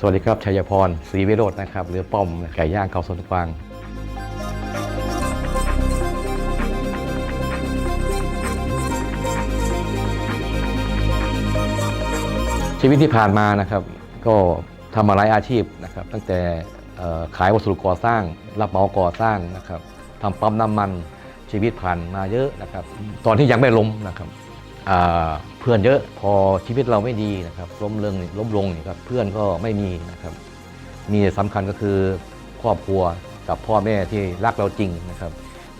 สวัสดีครับชัยพรศรีวิโรจน์นะครับหรือป้อมไก่ย่างเขาสนกวาง ชีวิตที่ผ่านมานะครับ ก็ทำมาหลายอาชีพนะครับ ตั้งแต่ขายวัสดุก่อสร้าง รับเหมาก่อสร้างนะครับทำปั๊มน้ำมันชีวิตผ่านมาเยอะนะครับ ตอนที่ยังไม่ล้มนะครับ เพื่อนเยอะพอชีวิตเราไม่ดีนะครับล้มเรื่องล้มลงนี่ครับเพื่อนก็ไม่มีนะครับมีสำคัญก็คือครอบครัวกับพ่อแม่ที่รักเราจริงนะครับ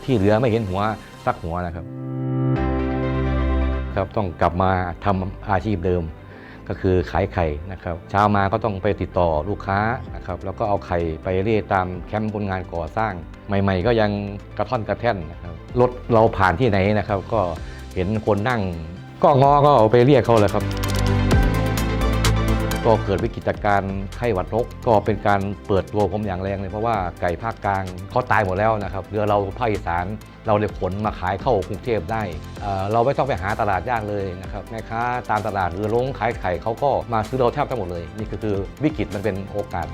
ที่เหลือไม่เห็นหัวสักหัวนะครับ ครับต้องกลับมาทำอาชีพเดิม ก็คือขายไข่นะครับเช้ามาก็ต้องไปติดต่อลูกค้านะครับแล้วก็เอาไข่ไปเรียตามแคมป์คนงานก่อสร้าง ใหม่ ๆ ก็ยังกระท่อนกระแท่นนะครับรถเราผ่านที่ไหนนะครับ ก็เห็นคนนั่ง ก็งอก็เอาไปเรียกเขาเลยครับ ก็เกิดวิกฤตการณ์ไข้หวัดนก ก็เป็นการเปิดตัวผมอย่างแรงเลยเพราะว่าไก่ภาคกลางเขาตายหมดแล้วนะครับเรือเราภาคอีสานเราเลยขนมาขายเข้ากรุงเทพได้เเราไม่ต้องไปหาตลาดยากเลยนะครับแม่ค้าตามตลาดหรือลงขายไข่เขาก็มาซื้อเราแทบทั้งหมดเลย นี่ก็คือวิกฤตมันเป็นโอกาส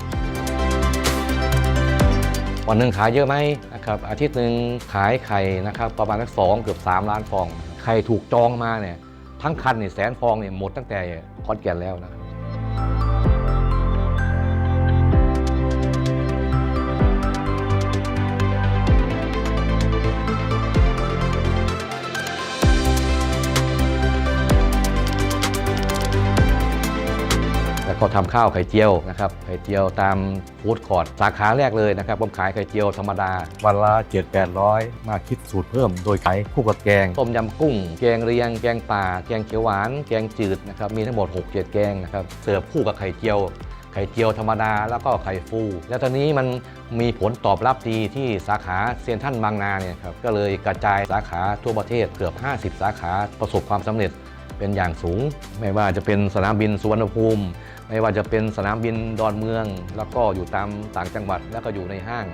วันหนึ่งขายเยอะไหมนะครับอาทิตย์หนึ่งขายไข่นะครับประมาณสักสองเกือบ 3 ล้านฟองไข่ถูกจองมาเนี่ย ทั้งคันเนี่ยแสนฟองเนี่ยหมดตั้งแต่คอนแก่นแล้วนะ ก็ทำข้าวไข่เจียวนะครับไข่เจียวตามฟู้ดคอร์ทสาขาแรกเลยนะครับผมขายไข่เจียวธรรมดา วันละ7 8 0 0 มาคิดสูตรเพิ่มโดยขายคู่กับแกง ต้มยำกุ้ง แกงเรียง แกงป่า แกงเขียวหวาน แกงจืดนะครับมีทั้งหมด 6 7 แกงนะครับเสิร์ฟคู่กับไข่เจียวไข่เจียวธรรมดาแล้วก็ไข่ฟู แล้วตอนนี้มันมีผลตอบรับดีที่สาขาเซียนท่านบางนาเนี่ยครับก็เลยกระจายสาขาทั่วประเทศเกือบ 50 สาขาประสบความสำเร็จ เป็นอย่างสูง ไม่ว่าจะเป็นสนามบินสุวรรณภูมิ ไม่ว่าจะเป็นสนามบินดอนเมือง แล้วก็อยู่ตามต่างจังหวัดแล้วก็อยู่ในห้าง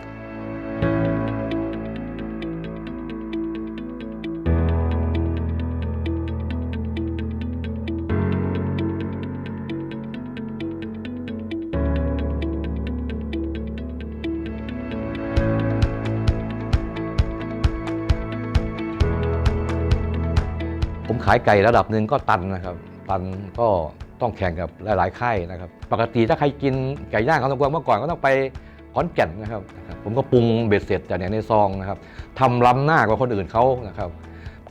ผมขายไก่ระดับหนึ่งก็ตันนะครับ ตันก็ต้องแข่งกับหลาย ๆ ค่ายนะครับ ปกติถ้าใครกินไก่ย่างเขาตะกวางเมื่อก่อนก็ต้องไปขอนแก่นนะครับ ผมก็ปรุงเบ็ดเสร็จจากเนี่ยในซองนะครับทำล้ำหน้ากว่าคนอื่นเขานะครับ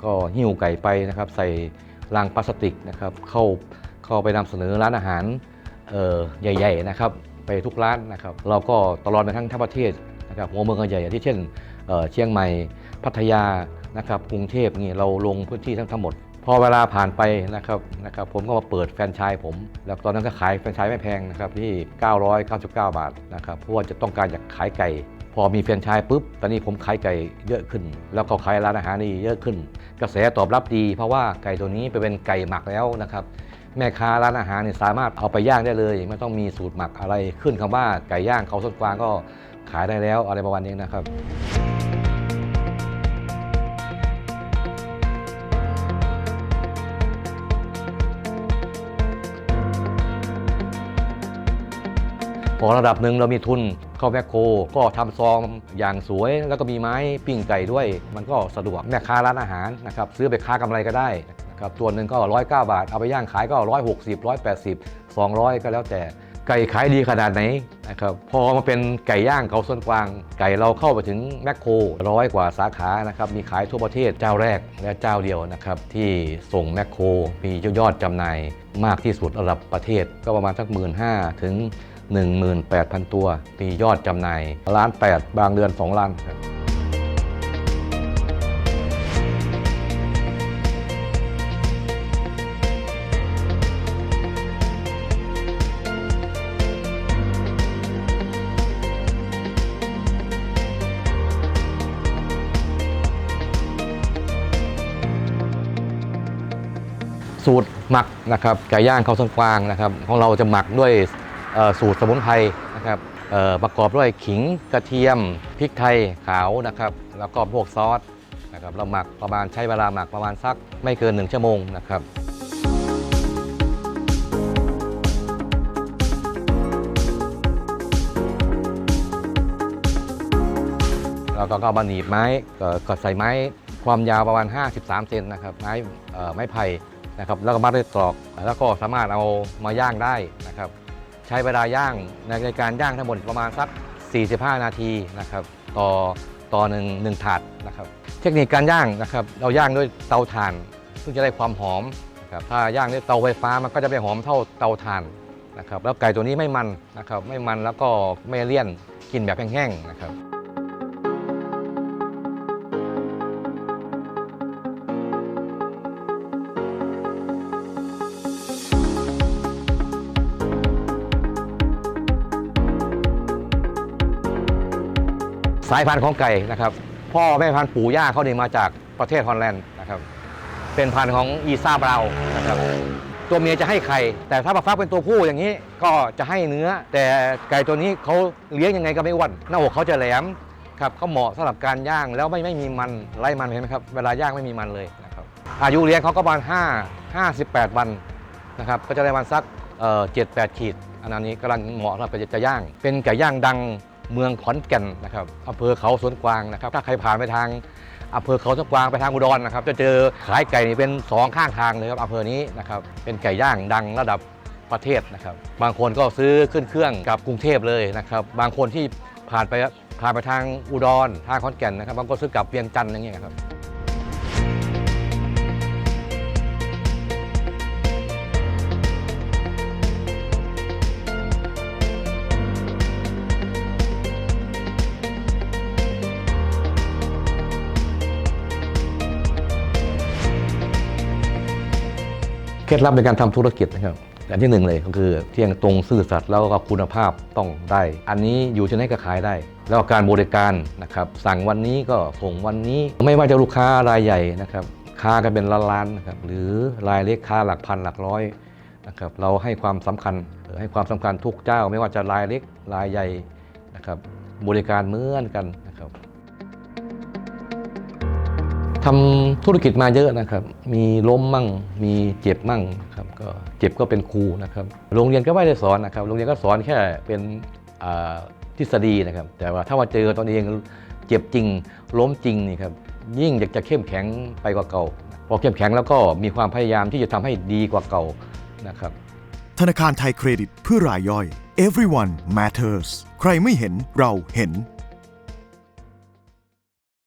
ก็หิ้วไก่ไปนะครับ ใส่ลังพลาสติกนะครับ เข้าเข้าไปนำเสนอร้านอาหารใหญ่ ๆ นะครับ ไปทุกร้านนะครับ เราก็ตลอดไปทั้งทั้งประเทศนะครับหัวเมืองใหญ่ๆที่เช่นเอ่อเชียงใหม่พัทยานะครับ กรุงเทพนี่เราลงพื้นที่ทั้งทั้งหมด พอเวลาผ่านไปนะครับนะครับผมก็มาเปิดแฟรนไชส์ผม แล้วตอนนั้นก็ขายแฟรนไชส์ไม่แพงนะครับที่ 999 บาทนะครับเพราะว่าจะต้องการอยากขายไก่ พอมีแฟรนไชส์ปุ๊บ ตอนนี้ผมขายไก่เยอะขึ้น แล้วก็ขายร้านอาหารนี่เยอะขึ้น กระแสตอบรับดี เพราะว่าไก่ตัวนี้ไปเป็นไก่หมักแล้วนะครับแม่ค้าร้านอาหารนี่สามารถเอาไปย่างได้เลยไม่ต้องมีสูตรหมักอะไรขึ้นคำว่าไก่ย่างเขาสวนกวางก็ขายได้แล้วอะไรประมาณนี้นะครับ พอระดับหนึ่งเรามีทุนเข้าแมคโคร ก็ทำซองอย่างสวย แล้วก็มีไม้ปิ้งไก่ด้วย มันก็สะดวกแม่ค้าร้านอาหารนะครับซื้อไปค้ากำไรก็ได้นะครับตัวหนึ่งก็109บาท เอาไปย่างขายก็160 180 200ก็แล้วแต่ไก่ขายดีขนาดไหนนะครับพอมาเป็นไก่ย่างเขาส้นกวาง ไก่เราเข้าไปถึงแมคโครร้อยกว่าสาขานะครับมีขายทั่วประเทศเจ้าแรกและเจ้าเดียวนะครับที่ส่งแมคโครมียอดจำหน่ายมากที่สุดระดับประเทศก็ประมาณสักหมื่นห้าถึง 18,000 ตัว มียอดจำหน่ายล้าน8บางเดือน 2 ล้านครับสูตรหมักนะครับไก่ย่างเขาส้นกวางนะครับของเราจะหมักด้วย สูตรสมุนไพรนะครับประกอบด้วยขิงกระเทียมพริกไทยขาวนะครับแล้วก็พวกซอสนะครับเราหมักประมาณใช้เวลาหมักประมาณสักไม่เกิน 1 ชั่วโมงนะครับแล้วก็เอามาหนีบไม้ก็ใส่ไม้ความยาวประมาณ 53 เซนนะครับไม้ไม้ไผ่นะครับแล้วก็มาดด้วยตรอก แล้วก็สามารถเอามาย่างได้นะครับ ใช้เวลาย่างในในการย่างทั้งหมดประมาณสัก 45 นาทีนะครับต่อต่อหนึ่งหนึ่งถาดนะครับ เทคนิคการย่างนะครับ เราย่างด้วยเตาถ่าน ซึ่งจะได้ความหอมนะครับถ้าย่างด้วยเตาไฟฟ้ามันก็จะไม่หอมเท่าเตาถ่านนะครับแล้วไก่ตัวนี้ไม่มันนะครับไม่มันแล้วก็ไม่เลี่ยนกินแบบแห้งๆนะครับ สายพันธุ์ของไก่นะครับ พ่อแม่พันธุ์ปู่ย่าเขาเนี่ยมาจากประเทศฮอลแลนด์นะครับเป็นพันธุ์ของอีซาบราวนะครับตัวเมียจะให้ไข่แต่ถ้ามาฟักเป็นตัวผู้อย่างนี้ก็จะให้เนื้อ แต่ไก่ตัวนี้เขาเลี้ยงยังไงก็ไม่อ้วนหน้าอกเขาจะแหลมครับเขาเหมาะสำหรับการย่างแล้วไม่ไม่มีมันไล่มันเห็นไหมครับเวลาย่างไม่มีมันเลยนะครับอายุเลี้ยงเขาก็ประมาณ5 58 วันนะครับก็จะได้วันสักเจ็ดแปดขีดอันนี้กำลังเหมาะสำหรับจะย่าง เป็นไก่ย่างดัง เมืองขอนแก่นนะครับอำเภอเขาสวนกวางนะครับ ถ้าใครผ่านไปทางอำเภอเขาสวนกวางไปทางอุดรนะครับ จะเจอขายไก่นี่เป็นสองข้างทางเลยครับอำเภอนี้นะครับเป็นไก่ย่างดังระดับประเทศนะครับ บางคนก็ซื้อขึ้นเครื่องกลับกรุงเทพเลยนะครับ บางคนที่ผ่านไปผ่านไปทางอุดรทางขอนแก่นนะครับบางคนซื้อกลับเวียงจันทร์อย่างเงี้ยครับ เคล็ดลับในการทำธุรกิจนะครับอันที่หนึ่งเลยก็คือเที่ยงตรงซื่อสัตย์แล้วก็คุณภาพต้องได้ อันนี้อยู่ที่ไหนก็ขายได้ แล้วก็การบริการนะครับสั่งวันนี้ก็ส่งวันนี้ไม่ว่าจะลูกค้ารายใหญ่นะครับค้ากันเป็นล้านๆนะครับหรือรายเล็กค้าหลักพันหลักร้อยนะครับเราให้ความสำคัญให้ความสำคัญทุกเจ้า ไม่ว่าจะรายเล็กรายใหญ่นะครับบริการเหมือนกัน ทำธุรกิจมาเยอะนะครับ มีล้มมั่ง มีเจ็บมั่งครับ ก็เจ็บก็เป็นครูนะครับ โรงเรียนก็ไม่ได้สอนนะครับ โรงเรียนก็สอนแค่เป็นทฤษฎีนะครับ แต่ว่าถ้ามาเจอตอนเองเจ็บจริง ล้มจริงนี่ครับ ยิ่งอยากจะเข้มแข็งไปกว่าเก่า พอเข้มแข็งแล้วก็มีความพยายามที่จะทำให้ดีกว่าเก่านะครับ ธนาคารไทยเครดิตเพื่อรายย่อย everyone matters ใครไม่เห็นเราเห็น